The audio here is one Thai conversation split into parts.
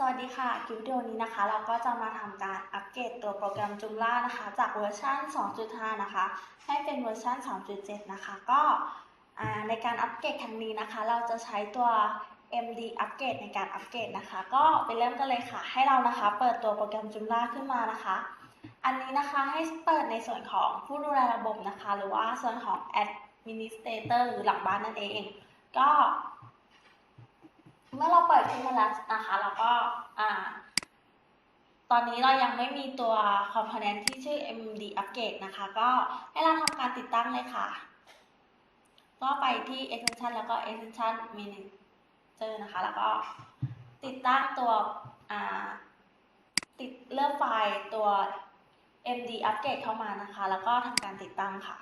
สวัสดีค่ะคลิปวิดีโอนี้นะคะ เราก็จะมาทำการอัปเกรดตัวโปรแกรม Joomla นะคะ จากเวอร์ชัน2.5 นะคะ ให้เป็นเวอร์ชัน3.7 นะคะ ก็ในการอัปเกรดครั้งนี้นะคะ เราจะใช้ตัว MD อัปเกรดในการอัปเกรดนะคะ ก็ไปเริ่มกันเลยค่ะ ให้เรานะคะ เปิดตัวโปรแกรม Joomla ขึ้นมานะคะ อันนี้นะคะให้เปิดในส่วนของผู้ดูแลระบบนะคะ หรือว่าส่วนของ Administrator หรือหลังบ้านนั่นเอง ก็ เมื่อเราเปิดขึ้นมาแล้วนะคะแล้วก็อ่า ตอนนี้เรายังไม่มีตัว component ที่ชื่อ MD upgrade นะคะ ก็ให้เราทำการติดตั้งเลยค่ะ ก็ไปที่ extension แล้วก็ extension manager นะคะ แล้วก็ติดตั้งตัวอ่าติดเลือกไฟล์ตัว MD upgrade เข้ามานะคะ แล้วก็ทำการติดตั้งค่ะ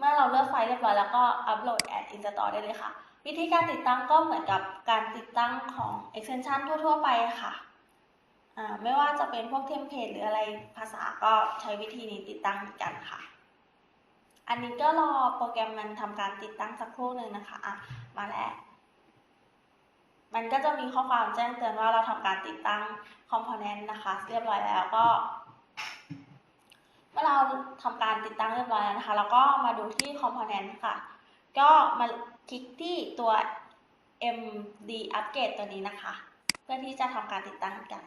เมื่อเราเลือกไฟล์เรียบร้อยแล้วก็อัปโหลด Add Install ได้เลยค่ะ วิธีการติดตั้งก็เหมือนกับการติดตั้งของ extension ทั่ว ๆ ไปค่ะไม่ว่าจะเป็นพวกเทมเพลตหรืออะไรภาษาก็ใช้วิธีนี้ติดตั้งเหมือนกันค่ะ อันนี้ก็รอโปรแกรมมันทำการติดตั้งสักครู่หนึ่งนะคะอะมาแล้ว มันก็จะมีข้อความแจ้งเตือนว่าเราทำการติดตั้ง component นะคะ เรียบร้อยแล้วก็ อเราทำการติดตั้งเรียบร้อยแล้วนะคะ แล้วก็มาดูที่ component ค่ะ ก็มาคลิกที่ตัว MD upgrade ตัวนี้นะคะ เพื่อที่จะทำการติดตั้งกัน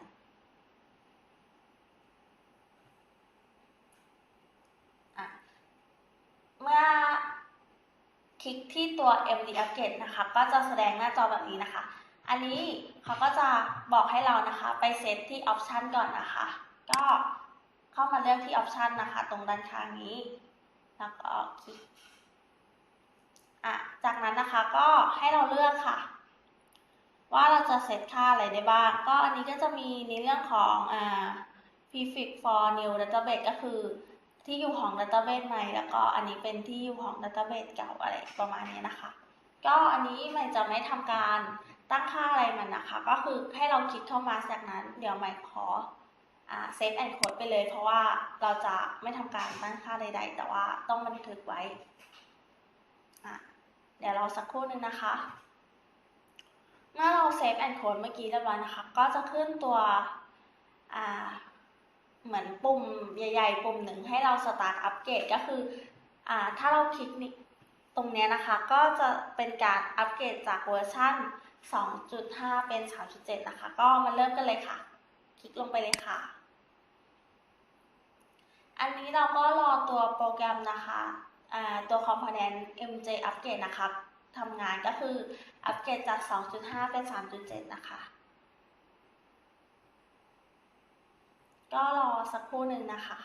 เมื่อคลิกที่ตัว MD upgrade นะคะ ก็จะแสดงหน้าจอแบบนี้นะคะ อันนี้เขาก็จะบอกให้เรานะคะ ไปเซตที่ option ก่อนนะคะ ก็ เข้ามาเลือกที่ option นะคะ ตรงด้านข้างนี้ แล้วก็คลิกอะจากนั้นนะคะก็ให้เราเลือกค่ะ ว่าเราจะเซตค่าอะไรได้บ้าง ก็อันนี้ก็จะมีในเรื่องของอ่า prefix for new database ก็คือที่อยู่ของ database ใหม่ แล้วก็อันนี้เป็นที่อยู่ของ database เก่าอะไรประมาณนี้นะคะ ก็อันนี้มันจะไม่ทำการตั้งค่าอะไรมันนะคะ ก็คือให้เราคลิกเข้ามาจากนั้น เดี๋ยวใหม่ขอ เซฟแอนด์โค้ดไปเลย เพราะว่าเราจะไม่ทำการตั้งค่าใด ๆ แต่ว่าต้องบันทึกไว้ เดี๋ยวเราสักครู่นึงนะคะ เมื่อเราเซฟแอนด์โค้ดเมื่อกี้เรียบร้อยนะคะ ก็จะขึ้นตัวเหมือนปุ่มใหญ่ ๆ ปุ่มหนึ่งให้เราสตาร์ทอัปเกรดก็คืออถ้าเราคลิกตรงนี้นะคะ ก็จะเป็นการอัปเกรดจากเวอร์ชัน2.5 เป็น 3.7 นะคะ ก็มาเริ่มกันเลยค่ะ คลิกลงไปเลยค่ะ อันนี้เราก็รอตัวโปรแกรมนะคะตัว component MJ upgrade นะคะทำงานก็คืออัปเกรดจาก 2.5 เป็น 3.7 นะคะ ก็รอสักครู่หนึ่งนะคะ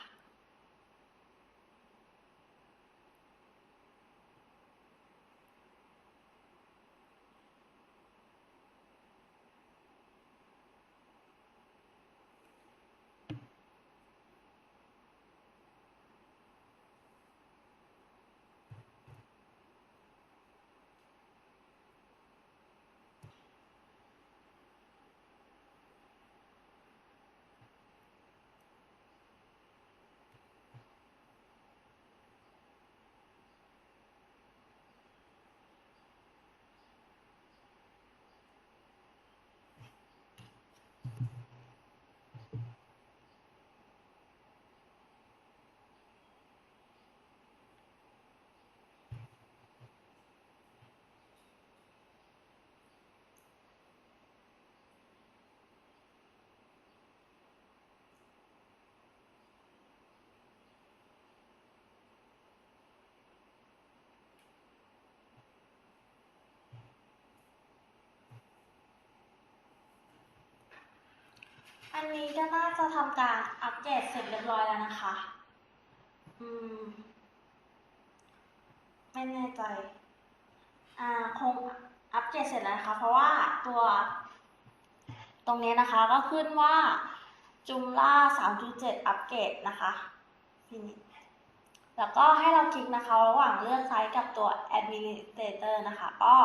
อันนี้ก็น่าจะทำการอัปเกรดเสร็จเรียบร้อยแล้วนะคะ อืม ไม่แน่ใจ อ่า คงอัปเกรดเสร็จแล้วนะคะ เพราะว่าตัวตรงนี้นะคะก็ขึ้นว่า Joomla 3.7 อัปเกรดนะคะทีนี้แล้วก็ให้เราคลิกนะคะ ระหว่างเลือกไซต์กับตัว Administrator นะคะ ก็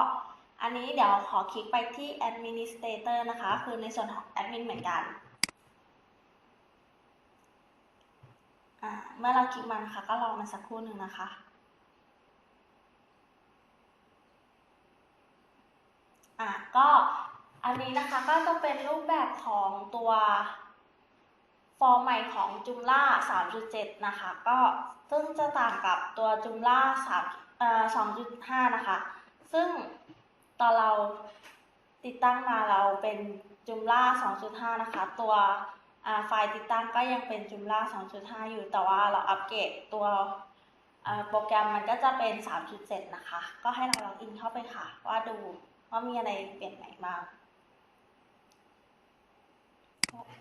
อันนี้เดี๋ยวขอคลิกไปที่ Administrator นะคะ คือในส่วนของ Admin เหมือนกัน อ่า เมื่อเราคลิกมันนะคะก็รอมันสักครู่หนึ่งนะคะ อะก็อันนี้นะคะก็จะเป็นรูปแบบของตัวฟอร์มใหม่ของจุมล่า3.7 นะคะ ก็ซึ่งจะต่างกับตัวจุมล่า3เอ่อ2.5 นะคะ ซึ่งตอนเราติดตั้งมาเราเป็นจุมล่า2.5 นะคะ ตัว ไฟล์ติดตั้งก็ยังเป็นจุมล่า2.5 อยู่ แต่ว่าเราอัปเกรดตัวโปรแกรมมันก็จะเป็น 3.7 นะคะ ก็ให้เราล็อกอินเข้าไปค่ะ ว่าดูว่ามีอะไรเปลี่ยนใหม่บ้างโอ้โห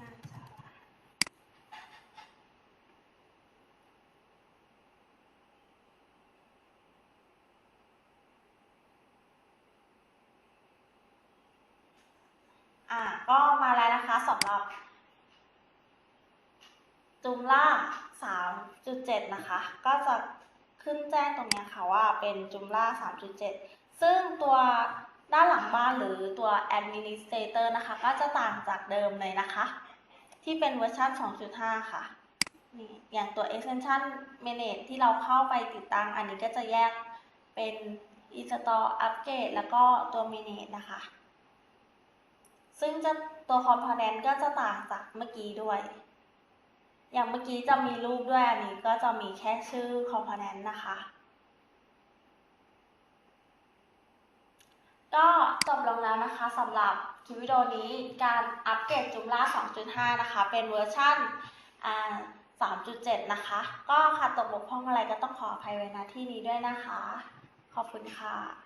น่าจะ อะก็มาแล้วนะคะสำหรับจูมล่า3.7 นะคะ ก็จะขึ้นแจ้งตรงนี้ค่ะว่าเป็นจูมล่า3.7 ซึ่งตัวด้านหลังบ้านหรือตัว Administrator นะคะ ก็จะต่างจากเดิมเลยนะคะ ที่เป็นเวอร์ชัน2.5 ค่ะนี่อย่างตัว Extension Manage ที่เราเข้าไปติดตั้ง อันนี้ก็จะแยกเป็น Install Upgrade แล้วก็ตัว Manage นะคะ ซึ่งจะตัว Component ก็จะต่างจากเมื่อกี้ด้วย อย่างเมื่อกี้จะมีรูปด้วยอันนี้ก็จะมีแค่ชื่อ component นะคะ ก็จบลงแล้วนะคะสำหรับคลิปวิดีโอนี้การอัปเกรด Joomla 2.5 นะคะ เป็นเวอร์ชันอ่า3.7 นะคะ ก็ขาดตกบกพร่องอะไรก็ต้องขออภัยไว้ณที่นี้ด้วยนะคะ ขอบคุณค่ะ